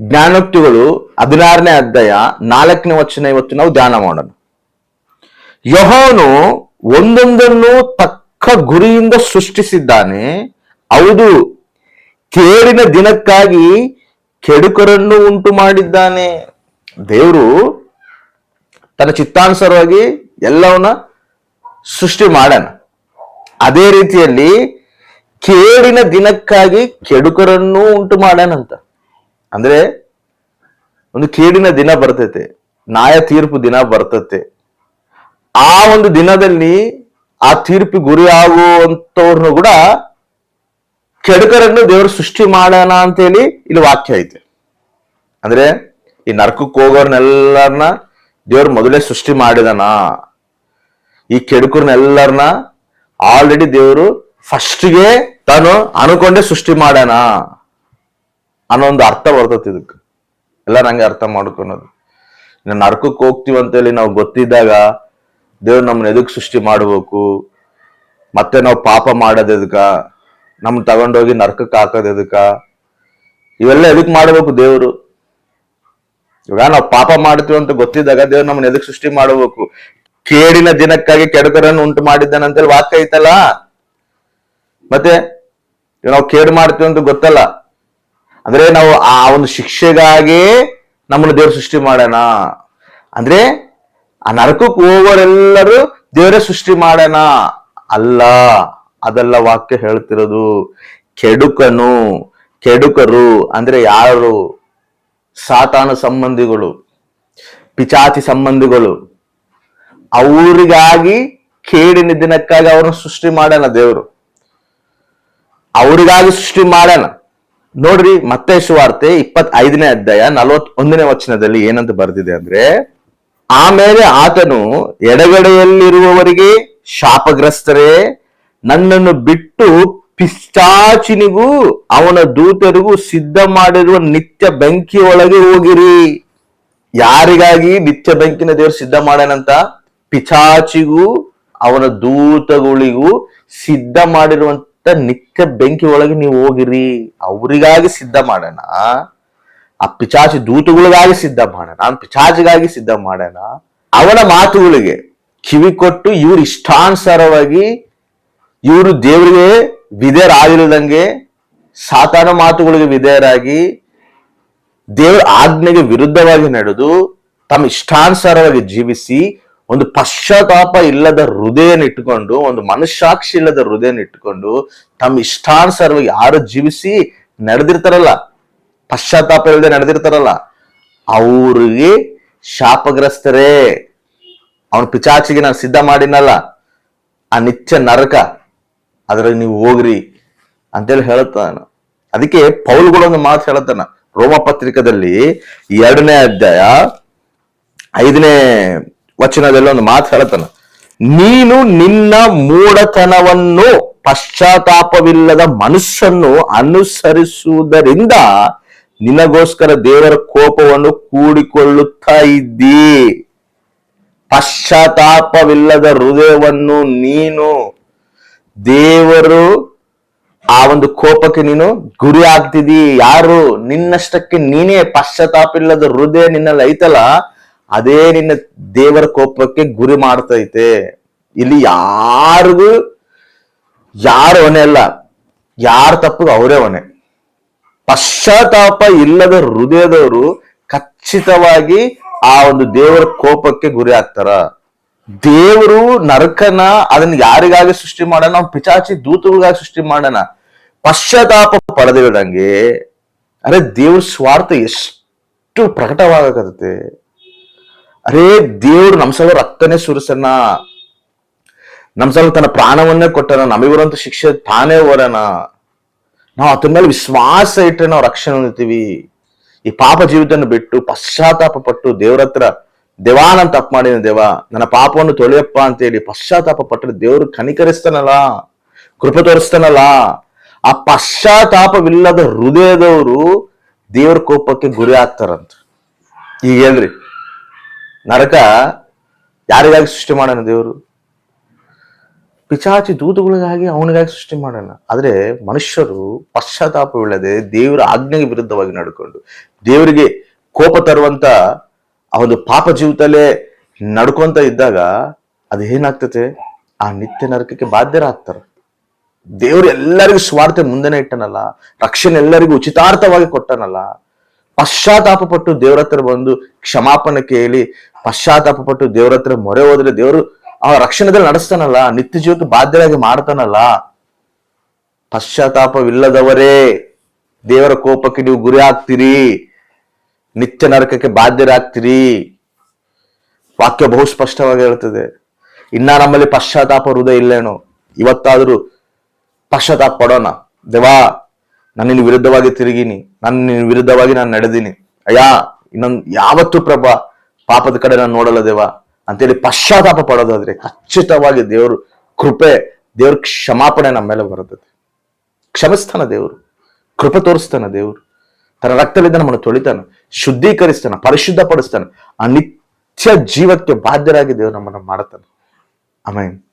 ಜ್ಞಾನೋಕ್ತಿಗಳು ಹದಿನಾರನೇ ಅಧ್ಯಾಯ ನಾಲ್ಕನೇ ವಚನ ಇವತ್ತು ನಾವು ಧ್ಯಾನ ಮಾಡೋಣ. ಯಹೋನು ಒಂದೊಂದನ್ನು ತಕ್ಕ ಗುರಿಯಿಂದ ಸೃಷ್ಟಿಸಿದ್ದಾನೆ. ಹೌದು, ಕೇಡಿನ ದಿನಕ್ಕಾಗಿ ಕೆಡುಕರನ್ನು ಉಂಟು ಮಾಡಿದ್ದಾನೆ ದೇವರು ತನ್ನ ಚಿತ್ತಾನುಸಾರವಾಗಿ ಎಲ್ಲವನ್ನ ಸೃಷ್ಟಿ ಮಾಡನ ಅದೇ ರೀತಿಯಲ್ಲಿ ಕೇಡಿನ ದಿನಕ್ಕಾಗಿ ಕೆಡುಕರನ್ನು ಉಂಟು ಮಾಡೋಣಂತ ಅಂದ್ರೆ ಒಂದು ಕೇಡಿನ ದಿನ ಬರ್ತೈತೆ, ನ್ಯಾಯ ತೀರ್ಪು ದಿನ ಬರ್ತತೆ. ಆ ಒಂದು ದಿನದಲ್ಲಿ ಆ ತೀರ್ಪಿ ಗುರಿ ಕೂಡ ಕೆಡಕರನ್ನು ದೇವರು ಸೃಷ್ಟಿ ಮಾಡೋಣ ಅಂತೇಳಿ ಇಲ್ಲಿ ವಾಕ್ಯ ಐತೆ. ಅಂದ್ರೆ ಈ ನರ್ಕಕ್ಕೆ ಹೋಗೋರ್ನೆಲ್ಲರನ್ನ ದೇವ್ರು ಮೊದಲೇ ಸೃಷ್ಟಿ ಮಾಡಿದನ. ಈ ಕೆಡುಕರ್ನೆಲ್ಲರನ್ನ ಆಲ್ರೆಡಿ ದೇವರು ಫಸ್ಟ್ಗೆ ತಾನು ಅನ್ಕೊಂಡೇ ಸೃಷ್ಟಿ ಮಾಡೋಣ ಅನ್ನೋ ಒಂದು ಅರ್ಥ ಬರ್ತೈತಿ ಇದಕ್ಕೆ. ಎಲ್ಲ ನಂಗೆ ಅರ್ಥ ಮಾಡ್ಕೊಳೋದು. ನಾನು ನರಕಕ್ಕೆ ಹೋಗ್ತೀವಿ ಅಂತೇಳಿ ನಾವು ಗೊತ್ತಿದ್ದಾಗ ದೇವ್ರು ನಮ್ಮನ್ನ ಎದಕ್ಕೆ ಸೃಷ್ಟಿ ಮಾಡಬೇಕು? ಮತ್ತೆ ನಾವು ಪಾಪ ಮಾಡೋದು ಎದಕ್ಕ? ನಮ್ ತಗೊಂಡೋಗಿ ನರಕಕ್ಕೆ ಹಾಕೋದು ಎದಕ್ಕ? ಇವೆಲ್ಲ ಎದಕ್ ಮಾಡಬೇಕು ದೇವರು? ಇವಾಗ ನಾವು ಪಾಪ ಮಾಡ್ತೀವಿ ಅಂತ ಗೊತ್ತಿದ್ದಾಗ ದೇವ್ರು ನಮ್ಮನ್ನ ಎದಕ್ ಸೃಷ್ಟಿ ಮಾಡಬೇಕು? ಕೇಡಿನ ದಿನಕ್ಕಾಗಿ ಕೆಡುಕರನ್ನು ಉಂಟು ಮಾಡಿದ್ದಾನಂತೇಳಿ ವಾಕ್ಯ ಐತಲ್ಲ? ಮತ್ತೆ ನಾವು ಕೇಡು ಮಾಡ್ತೀವಿ ಅಂತ ಗೊತ್ತಲ್ಲ? ಅಂದ್ರೆ ನಾವು ಆ ಒಂದು ಶಿಕ್ಷೆಗಾಗಿ ನಮ್ಮನ್ನು ದೇವ್ರ ಸೃಷ್ಟಿ ಮಾಡೋಣ ಅಂದ್ರೆ ಆ ನರಕಕ್ಕೆ ಹೋಗೋರೆಲ್ಲರೂ ದೇವರೇ ಸೃಷ್ಟಿ ಮಾಡೋಣ ಅಲ್ಲ, ಅದೆಲ್ಲ ವಾಕ್ಯ ಹೇಳ್ತಿರೋದು ಕೆಡುಕನು, ಕೆಡುಕರು ಅಂದ್ರೆ ಯಾರು? ಸಾತಾನ ಸಂಬಂಧಿಗಳು, ಪಿಚಾತಿ ಸಂಬಂಧಿಗಳು. ಅವರಿಗಾಗಿ ಕೇಡಿನ ದಿನಕ್ಕಾಗಿ ಅವ್ರನ್ನ ಸೃಷ್ಟಿ ಮಾಡೋಣ ದೇವರು. ಅವರಿಗಾಗಿ ಸೃಷ್ಟಿ ಮಾಡೋಣ ನೋಡ್ರಿ ಮತ್ತೆ ಶುವಾರ್ತೆ ಇಪ್ಪತ್ ಐದನೇ ಅಧ್ಯಾಯ ನಲವತ್ ಒಂದನೇ ವಚನದಲ್ಲಿ ಏನಂತ ಬರೆದಿದೆ ಅಂದ್ರೆ, ಆಮೇಲೆ ಆತನು ಎಡಗಡೆಯಲ್ಲಿರುವವರಿಗೆ ಶಾಪಗ್ರಸ್ತರೇ, ನನ್ನನ್ನು ಬಿಟ್ಟು ಪಿಸ್ಟಾಚಿನಿಗೂ ಅವನ ದೂತರಿಗೂ ಸಿದ್ಧ ಮಾಡಿರುವ ನಿತ್ಯ ಬೆಂಕಿಯೊಳಗೆ ಹೋಗಿರಿ. ಯಾರಿಗಾಗಿ ನಿತ್ಯ ಬೆಂಕಿನ ದೇವರು ಸಿದ್ಧ ಮಾಡ್ಯಾನಂತ? ಪಿಚಾಚಿಗೂ ಅವನ ದೂತಗಳಿಗೂ ಸಿದ್ಧ ಮಾಡಿರುವಂತ ನಿತ್ಯ ಬೆಂಕಿ ಒಳಗೆ ನೀವು ಹೋಗಿರಿ, ಅವರಿಗಾಗಿ ಸಿದ್ಧ ಮಾಡೋಣ. ಆ ಪಿಚಾಚಿ ದೂತುಗಳಿಗಾಗಿ ಸಿದ್ಧ ಮಾಡೋಣ ನಾನು ಪಿಚಾಚಿಗಾಗಿ ಸಿದ್ಧ ಮಾಡೋಣ. ಅವನ ಮಾತುಗಳಿಗೆ ಕಿವಿ ಕೊಟ್ಟು ಇವ್ರು ಇಷ್ಟಾನುಸಾರವಾಗಿ ಇವರು ದೇವರಿಗೆ ವಿಧೇಯರಾಗಿಲ್ದಂಗೆ ಸಾತಾನ ಮಾತುಗಳಿಗೆ ವಿಧೇಯರಾಗಿ ದೇವರ ಆಜ್ಞೆಗೆ ವಿರುದ್ಧವಾಗಿ ನಡೆದು ತಮ್ಮ ಇಷ್ಟಾನುಸಾರವಾಗಿ ಜೀವಿಸಿ ಒಂದು ಪಶ್ಚಾತ್ತಾಪ ಇಲ್ಲದ ಹೃದಯನ ಇಟ್ಟುಕೊಂಡು, ಒಂದು ಮನಸ್ಸಾಕ್ಷಿ ಇಲ್ಲದ ಹೃದಯನ ಇಟ್ಟುಕೊಂಡು, ತಮ್ಮ ಇಷ್ಟಾನುಸಾರವಾಗಿ ಯಾರು ಜೀವಿಸಿ ನಡೆದಿರ್ತಾರಲ್ಲ, ಪಶ್ಚಾತ್ತಾಪ ಇಲ್ಲದೆ ನಡೆದಿರ್ತಾರಲ್ಲ, ಅವ್ರಿಗೆ ಶಾಪಗ್ರಸ್ತರೇ. ಅವನ ಪಿಚಾಚಿಗೆ ನಾನು ಸಿದ್ಧ ಮಾಡಿನಲ್ಲ, ಆ ನಿತ್ಯ ನರಕ ಅದ್ರಾಗ ನೀವು ಹೋಗ್ರಿ ಅಂತೇಳಿ ಹೇಳುತ್ತಾನ ಅದಕ್ಕೆ ಪೌಲ್ಗಳೊಂದು ಮಾತು ಹೇಳುತ್ತಾನ. ರೋಮ ಪತ್ರಿಕದಲ್ಲಿ ಎರಡನೇ ಅಧ್ಯಾಯ ಐದನೇ ವಚನದಲ್ಲಿ ಒಂದು ಮಾತು ಹೇಳತನ ನೀನು ನಿನ್ನ ಮೂಢತನವನ್ನು ಪಶ್ಚಾತ್ತಾಪವಿಲ್ಲದ ಮನಸ್ಸನ್ನು ಅನುಸರಿಸುವುದರಿಂದ ನಿನಗೋಸ್ಕರ ದೇವರ ಕೋಪವನ್ನು ಕೂಡಿಕೊಳ್ಳುತ್ತಾ ಇದ್ದೀ. ಪಶ್ಚಾತ್ತಾಪವಿಲ್ಲದ ಹೃದಯವನ್ನು ನೀನು ದೇವರು ಆ ಒಂದು ಕೋಪಕ್ಕೆ ನೀನು ಗುರಿ ಯಾರು ನಿನ್ನಷ್ಟಕ್ಕೆ ನೀನೇ ಪಶ್ಚಾತ್ತಾಪ ಇಲ್ಲದ ಹೃದಯ ನಿನ್ನಲ್ಲಿ ಐತಲ್ಲ? ಅದೇ ನಿನ್ನ ದೇವರ ಕೋಪಕ್ಕೆ ಗುರಿ ಮಾಡ್ತೈತೆ. ಇಲ್ಲಿ ಯಾರಿಗೂ ಯಾರು ಹೊಣೆ ಅಲ್ಲ. ಯಾರ ತಪ್ಪು ಅವರೇ ಹೊಣೆ. ಪಶ್ಚಾತ್ತಾಪ ಇಲ್ಲದ ಹೃದಯದವರು ಖಚಿತವಾಗಿ ಆ ಒಂದು ದೇವರ ಕೋಪಕ್ಕೆ ಗುರಿ ಆಗ್ತಾರ ದೇವರು ನರಕನ ಅದನ್ನ ಯಾರಿಗಾಗಿ ಸೃಷ್ಟಿ ಮಾಡೋಣ ನಾವು ಪಿಚಾಚಿ ದೂತಗಳಿಗಾಗಿ ಸೃಷ್ಟಿ ಮಾಡೋಣ ಪಶ್ಚಾತ್ತಾಪ ಪಡೆದಿರದಂಗೆ ಅರೆ ದೇವ್ರ ಸ್ವಾರ್ಥ ಎಷ್ಟು ಪ್ರಕಟವಾಗತ್ತೆ ಅರೇ ದೇವ್ರು ನಮ್ ಸಲ ರಕ್ತನೇ ಸುರಿಸನ ನಮ್ ಸಲ ತನ್ನ ಪ್ರಾಣವನ್ನೇ ಕೊಟ್ಟನ ನಮಗೆ ಬರುವಂತ ಶಿಕ್ಷೆ ತಾನೇ ಹೊರನ ನಾವು ಆತನ ಮೇಲೆ ವಿಶ್ವಾಸ ಇಟ್ಟರೆ ನಾವು ರಕ್ಷಣೆ ಹೊಂದುತ್ತೀವಿ ಈ ಪಾಪ ಜೀವಿತವನ್ನು ಬಿಟ್ಟು ಪಶ್ಚಾತ್ತಾಪ ಪಟ್ಟು ದೇವ್ರ ಹತ್ರ ದೇವಾ ನಾನು ತಪ್ಪು ಮಾಡಿದ ದೇವ ನನ್ನ ಪಾಪವನ್ನು ತೊಳೆಯಪ್ಪ ಅಂತೇಳಿ ಪಶ್ಚಾತ್ತಾಪ ಪಟ್ಟರೆ ದೇವ್ರು ಕನಿಕರಿಸ್ತಾನಲ್ಲ ಕೃಪೆ ತೋರಿಸ್ತಾನಲ್ಲ ಆ ಪಶ್ಚಾತ್ತಾಪವಿಲ್ಲದ ಹೃದಯದವರು ದೇವ್ರ ಕೋಪಕ್ಕೆ ಗುರಿ ಆಗ್ತಾರಂತ ಈಗ ಹೇಳ್ರಿ ನರಕ ಯಾರಿಗಾಗಿ ಸೃಷ್ಟಿ ಮಾಡೋಣ ದೇವರು? ಪಿಚಾಚಿ ದೂತುಗಳಿಗಾಗಿ ಅವನಿಗಾಗಿ ಸೃಷ್ಟಿ ಮಾಡೋಣ. ಆದ್ರೆ ಮನುಷ್ಯರು ಪಶ್ಚಾತ್ತಾಪವಿಲ್ಲದೆ ದೇವರ ಆಜ್ಞೆಗೆ ವಿರುದ್ಧವಾಗಿ ನಡ್ಕೊಂಡು, ದೇವರಿಗೆ ಕೋಪ ತರುವಂತ ಆ ಒಂದು ಪಾಪ ಜೀವಿತಲ್ಲೇ ನಡ್ಕೊಂತ ಇದ್ದಾಗ ಅದು ಏನಾಗ್ತತೆ ಆ ನಿತ್ಯ ನರಕಕ್ಕೆ ಬಾಧ್ಯರಾಗ್ತಾರೆ. ದೇವರು ಎಲ್ಲರಿಗೂ ಸ್ವಾರ್ಥ ಮುಂದೆನೆ ಇಟ್ಟನಲ್ಲ ರಕ್ಷಣೆ ಎಲ್ಲರಿಗೂ ಉಚಿತಾರ್ಥವಾಗಿ ಕೊಟ್ಟನಲ್ಲ ಪಶ್ಚಾತ್ತಾಪ ಪಟ್ಟು ದೇವ್ರ ಹತ್ರ ಬಂದು ಕ್ಷಮಾಪಣೆ ಕೇಳಿ ಪಶ್ಚಾತ್ತಾಪ ಪಟ್ಟು ದೇವ್ರ ಹತ್ರ ಮೊರೆ ಹೋದ್ರೆ ದೇವರು ಆ ರಕ್ಷಣೆದಲ್ಲಿ ನಡೆಸ್ತಾನಲ್ಲ, ನಿತ್ಯ ಜೀವಕ್ಕೆ ಬಾಧ್ಯರಾಗಿ ಮಾಡ್ತಾನಲ್ಲ. ಪಶ್ಚಾತ್ತಾಪವಿಲ್ಲದವರೇ, ದೇವರ ಕೋಪಕ್ಕೆ ನೀವು ಗುರಿ ಆಗ್ತೀರಿ, ನಿತ್ಯ ನರಕಕ್ಕೆ ಬಾಧ್ಯರಾಗ್ತೀರಿ. ವಾಕ್ಯ ಬಹು ಸ್ಪಷ್ಟವಾಗಿ ಹೇಳ್ತದೆ. ಇನ್ನ ನಮ್ಮಲ್ಲಿ ಪಶ್ಚಾತ್ತಾಪ ಹೃದಯ ಇಲ್ಲೇನೋ, ಇವತ್ತಾದ್ರೂ ಪಶ್ಚಾತ್ತಾಪ ಪಡೋಣ. ದೇವಾ ನಾನು ವಿರುದ್ಧವಾಗಿ ತಿರುಗಿನಿ ನಾನು ನಿನ್ನ ವಿರುದ್ಧವಾಗಿ ನಾನು ನಡೆದೀನಿ. ಅಯ್ಯ, ಇನ್ನೊಂದು ಯಾವತ್ತು ಪ್ರಭಾ, ಪಾಪದ ಕಡೆ ನಾನು ನೋಡಲ್ಲ ದೇವ. ಅಂತೇಳಿ ಪಶ್ಚಾತ್ತಾಪ ಪಡೋದಾದ್ರೆ ಖಚಿತವಾಗಿ ದೇವರು ಕೃಪೆ, ದೇವ್ರ ಕ್ಷಮಾಪಣೆ ನಮ್ಮ ಮೇಲೆ ಬರುತ್ತದೆ ಕ್ಷಮಿಸ್ತಾನ ದೇವರು, ಕೃಪೆ ತೋರಿಸ್ತಾನ ದೇವರು. ತನ್ನ ರಕ್ತದಿಂದ ನಮ್ಮನ್ನು ತೊಳಿತಾನೆ, ಶುದ್ಧೀಕರಿಸ್ತಾನೆ, ಪರಿಶುದ್ಧಪಡಿಸ್ತಾನೆ ಆ ನಿತ್ಯ ಜೀವಕ್ಕೆ ಬಾಧ್ಯರಾಗಿ ದೇವರು ನಮ್ಮನ್ನು ಮಾಡ್ತಾನೆ. ಆಮೇಲೆ